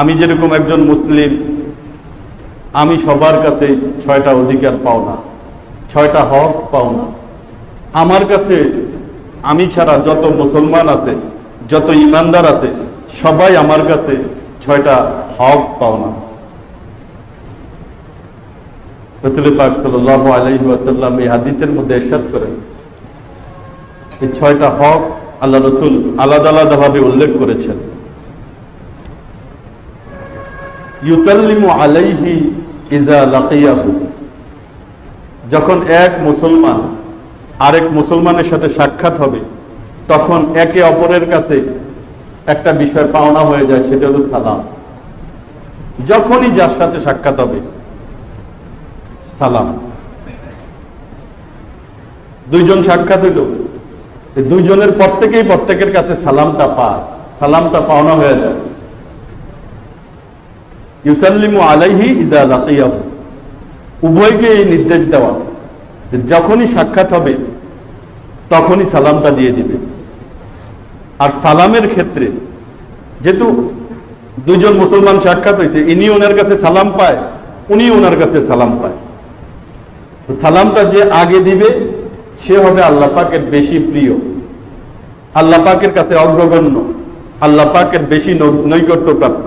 আমি যেরকম একজন মুসলিম, আমি সবার কাছে ছয়টা অধিকার পাও না। ছয়টা হক পাও না। আমার কাছে, আমি ছাড়া যত মুসলমান আছে, যত ইমানদার আছে, সবাই আমার কাছে ছয়টা হক পাও না। এই হাদিসের মধ্যে করেন। এই ছয়টা হক আল্লাহ রসুল আলাদা আলাদা ভাবে উল্লেখ করেছেন। যখন এক মুসলমান আরেক মুসলমানের সাথে সাক্ষাৎ হবে, তখন একে অপরের কাছে একটা বিষয় পাওনা হয়ে যায়, সেটা হলো সালাম। যখনই যার সাথে সাক্ষাৎ হবে, সালাম। দুইজন সাক্ষাৎ হইল দুইজনের প্রত্যেকেই প্রত্যেকের কাছে সালামটা পায়, সালামটা পাওনা হয়ে যায়। ইউসাল্লিমু আলাইহি ইজা লাকিয়াহু। উভয়কে এই নির্দেশ দেওয়া, যে যখনই সাক্ষাৎ হবে, তখনই সালামটা দিয়ে দিবে। আর সালামের ক্ষেত্রে, যেহেতু দুজন মুসলমান সাক্ষাৎ হয়েছে, ইনি ওনার কাছে সালাম পায়, উনি ওনার কাছে সালাম পায়। তো সালামটা যে আগে দিবে, সে হবে আল্লাহ পাকের বেশি প্রিয়। আল্লাহ পাকের কাছে অগ্রগণ্য। আল্লাহ পাকের বেশি নৈকট্যপ্রাপ্ত।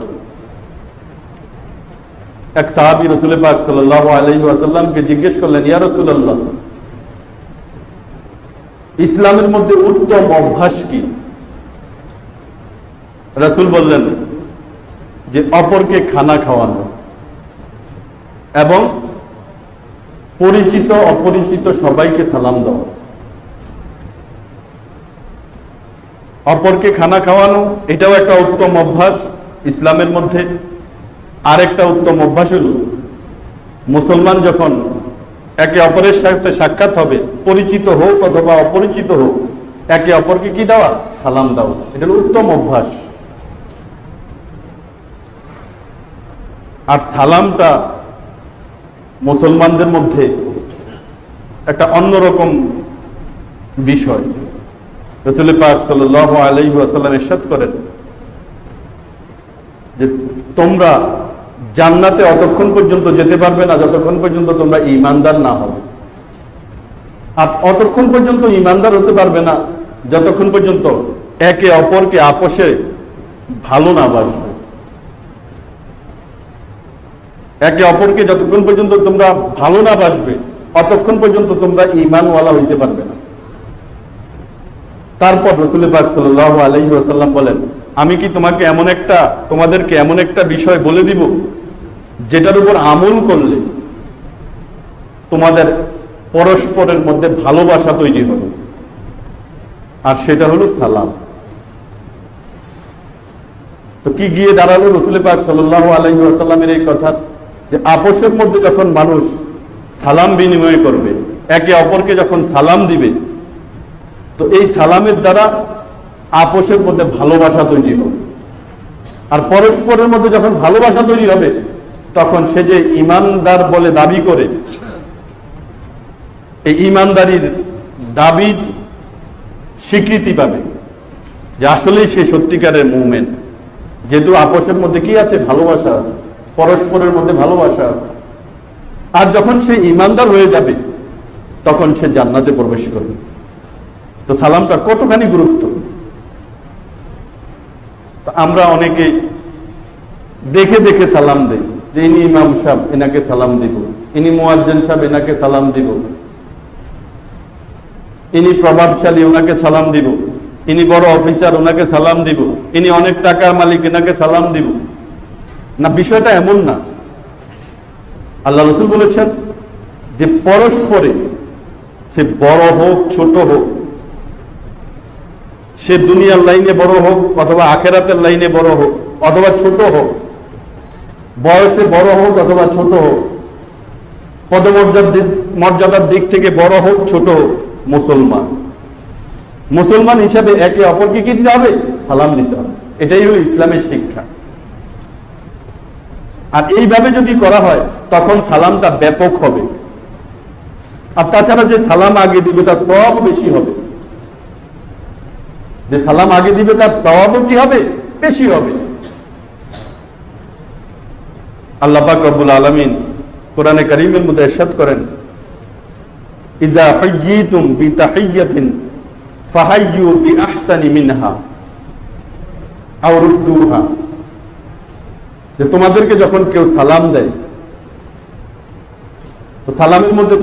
এক সাহাবি রসুল পাক সাল্লাহ আলহি আসাল্লামকে জিজ্ঞেস করলেন, ইয়া রসুল্লাহ ইসলামের মধ্যে উত্তম অভ্যাস কি? রসুল বললেন যে, অপরকে খানা খাওয়ানো এবং পরিচিত, অপরিচিত সবাইকে সালাম দেওয়া। অপরকে খানা খাওয়ানো, এটাও একটা উত্তম অভ্যাস ইসলামের মধ্যে। আরেকটা উত্তম অভ্যাস হল, মুসলমান যখন একে অপরের সাথে সাক্ষাৎ হবে, পরিচিত হোক অথবা অপরিচিত হোক, একে অপরকে কি দেওয়া? সালাম দেওয়া। এটা উত্তম অভ্যাস। আর সালামটা মুসলমানদের মধ্যে একটা অন্যরকম বিষয়। রসুল পাক সাল আসাল্লাম এরশাদ করেন যে তোমরা জান্নাতে অতক্ষণ পর্যন্ত যেতে পারবে না, যতক্ষণ পর্যন্ত তোমরা ইমানদার না হবে। আর অতক্ষণ পর্যন্ত ইমানদার হতে পারবে না, যতক্ষণ পর্যন্ত একে অপরকে আপোষে ভালো না বাসবে। একে অপরকে যতক্ষণ পর্যন্ত তোমরা ভালো না বাসবে, অতক্ষণ পর্যন্ত তোমরা ইমানওয়ালা হইতে পারবে না। তারপর রসুল পাক সাল আলহি বলেন আমি কি তোমাকে এমন একটা, তোমাদেরকে এমন একটা বিষয় বলে দিব, যেটার উপর আমল করলে তোমাদের পরস্পরের মধ্যে ভালোবাসা তৈরি হবে? আর সেটা হলো সালাম। তো কি গিয়ে দাঁড়াল রসুল পাক সাল আলহি এই কথা? যে আপোষের মধ্যে যখন মানুষ সালাম বিনিময় করবে, একে অপরকে যখন সালাম দিবে, তো এই সালামের দ্বারা আপোষের মধ্যে ভালোবাসা তৈরি হবে। আর পরস্পরের মধ্যে যখন ভালোবাসা তৈরি হবে, তখন সে যে ইমানদার বলে দাবি করে, এই ইমানদারির দাবি স্বীকৃতি পাবে যে আসলেই সে সত্যিকারের মুভমেন্ট যেহেতু আপোষের মধ্যে কি আছে? ভালোবাসা আছে। পরস্পরের মধ্যে ভালোবাসা আছে। আর যখন সে ইমানদার হয়ে যাবে, তখন সে জান্নাতে প্রবেশ করবে। তো সালামটা কতখানি গুরুত্ব? আমরা অনেকে দেখে দেখে সালাম দেই যে ইনি ইমাম সাহেব, এনাকে সালাম দিব। ইনি মোয়াজ্জেন সাহেব, এনাকে সালাম দিব। ইনি প্রভাবশালী, ওনাকে সালাম দিব। ইনি বড় অফিসার, ওনাকে সালাম দিব। ইনি অনেক টাকার মালিক, এনাকে সালাম দিব। না, বিষয়টা এমন না। আল্লাহ রসুল বলেছেন যে পরস্পরে সে বড় হোক, ছোট হোক সে দুনিয়ার লাইনে বড় হোক, অথবা আখেরাতের লাইনে বড় হোক, অথবা ছোট হোক, বয়সে বড় হোক অথবা ছোট হোক, পদমর্যাদার দিক- মর্যাদার দিক থেকে বড় হোক, ছোট হোক, মুসলমান। মুসলমান হিসাবে একে অপরকে কি দিতে হবে? সালাম দিতে হবে। এটাই হলো ইসলামের শিক্ষা। আর এইভাবে যদি করা হয়, তখন সালামটা ব্যাপক হবে। আর তাছাড়া যে সালাম আগে দিবে তার সব বেশি হবে। যে সালাম আগে দিবে, তার স্বভাবও কি হবে? বেশি হবে। আল্লাহ পাক রব্বুল আলমিন কোরআনে করিমের মধ্যে এরশাদ করেন, ইজা হাইয়িতুম বিতাহিয়াতিন ফাহাইয়ু বিআহসানি মিনহা আও রুদ্দুহা। যে তোমাদেরকে যখন কেউ সালাম দেয় সালামের মধ্যে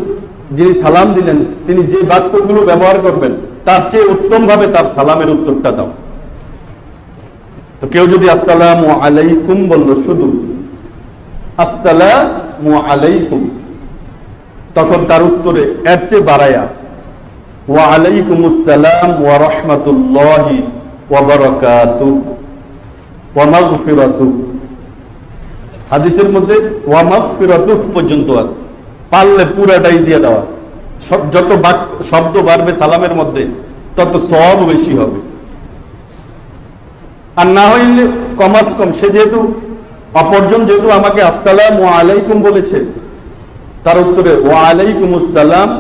যিনি সালাম দিলেন, তিনি যে বাক্যগুলো ব্যবহার করবেন তার চেয়ে উত্তম ভাবে তার সালামের উত্তরটা দাও। তো কেউ যদি আসসালাম আলাইকুম বলল, শুধু আসসালাম আলাইকুম। তখন তার উত্তরে এর চেয়ে বাড়ায়া, ওয়া আলাইকুম আসসালাম ওয়া রাহমাতুল্লাহি ওয়া বারাকাতুহু ওয়া মাগফিরাতুহু হাদিসের মধ্যে ওয়া মাগফিরাতুহু পর্যন্ত আছে। পারলে পুরাটাই দিয়ে দেওয়া। যত বাক্য শব্দ বাড়বে সালামের মধ্যে, তত সব বেশি হবে। আর না হইলে কমাস কম, সে যেহেতু অপরজন যেহেতু আমাকে আসসালাম ও আলাইকুম বলেছে, তার উত্তরে ও আলাইকুম আসসালাম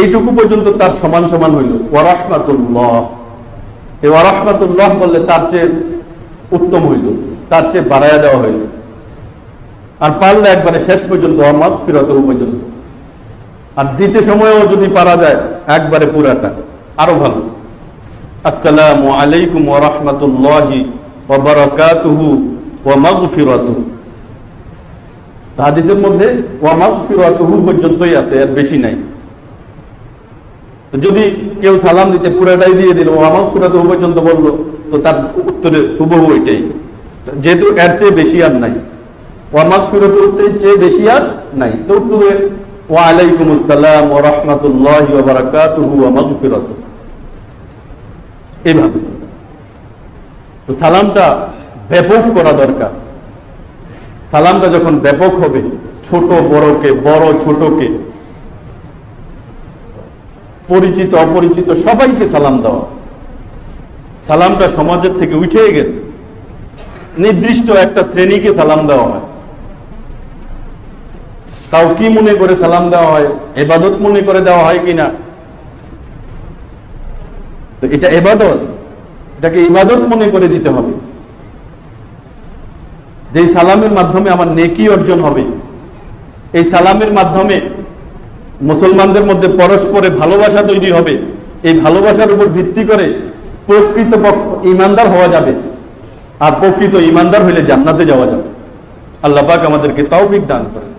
এইটুকু পর্যন্ত তার সমান সমান হইল। ওয়ারহমাতুল্লাহ। এই ওয়ারহমাতুল্লাহ বললে তার চেয়ে উত্তম হইল, তার চেয়ে বাড়াইয়া দেওয়া হইল। আর পারলে একবারে শেষ পর্যন্ত অমাত ফিরত পর্যন্ত। আর দিতে সময়ও যদি পারা যায়, একবারে পুরাটা। আরও ভালো। আসসালামু আলাইকুম ওয়া রাহমাতুল্লাহি ওয়া মাগফিরাতুহু হাদিসের মধ্যে ওয়া মাগফিরাতুহু পর্যন্তই আছে, এর বেশি নাই। যদি কেউ সালাম দিতে পুরাটাই দিয়ে দিল, ওয়া মাগফিরাতুহু পর্যন্ত বলল, তো তার উত্তরে হুবহু ওইটাই। যেহেতু এর চেয়ে বেশি আর নাই। ওয়া মাগফিরাতুহু চেয়ে বেশি আর নাই। তো উত্তরে ওয়া আলাইকুম আসসালাম ওয়া রাহমাতুল্লাহি বারাকাতুহু ওয়া মাগফিরাতুহু। এইভাবে। তো সালামটা ব্যাপক করা দরকার। সালামটা যখন ব্যাপক হবে, ছোট, বড়কে, বড়, ছোটকে, পরিচিত, অপরিচিত সবাইকে সালাম দেওয়া। সালামটা সমাজের থেকে উঠে গেছে। নির্দিষ্ট একটা শ্রেণীকে সালাম দেওয়া হয়। তাও কি মনে করে সালাম দেওয়া হয়? এবাদত মনে করে দেওয়া হয় কিনা? তো এটা এবাদত। এটাকে ইবাদত মনে করে দিতে হবে। যে সালামের মাধ্যমে আমার নেকি অর্জন হবে, এই সালামের মাধ্যমে মুসলমানদের মধ্যে পরস্পরে ভালোবাসা তৈরি হবে, এই ভালোবাসার উপর ভিত্তি করে প্রকৃত ইমানদার হওয়া যাবে আর প্রকৃত ইমানদার হইলে জান্নাতে যাওয়া যাবে। আল্লাহ পাক আমাদেরকে তৌফিক দান করে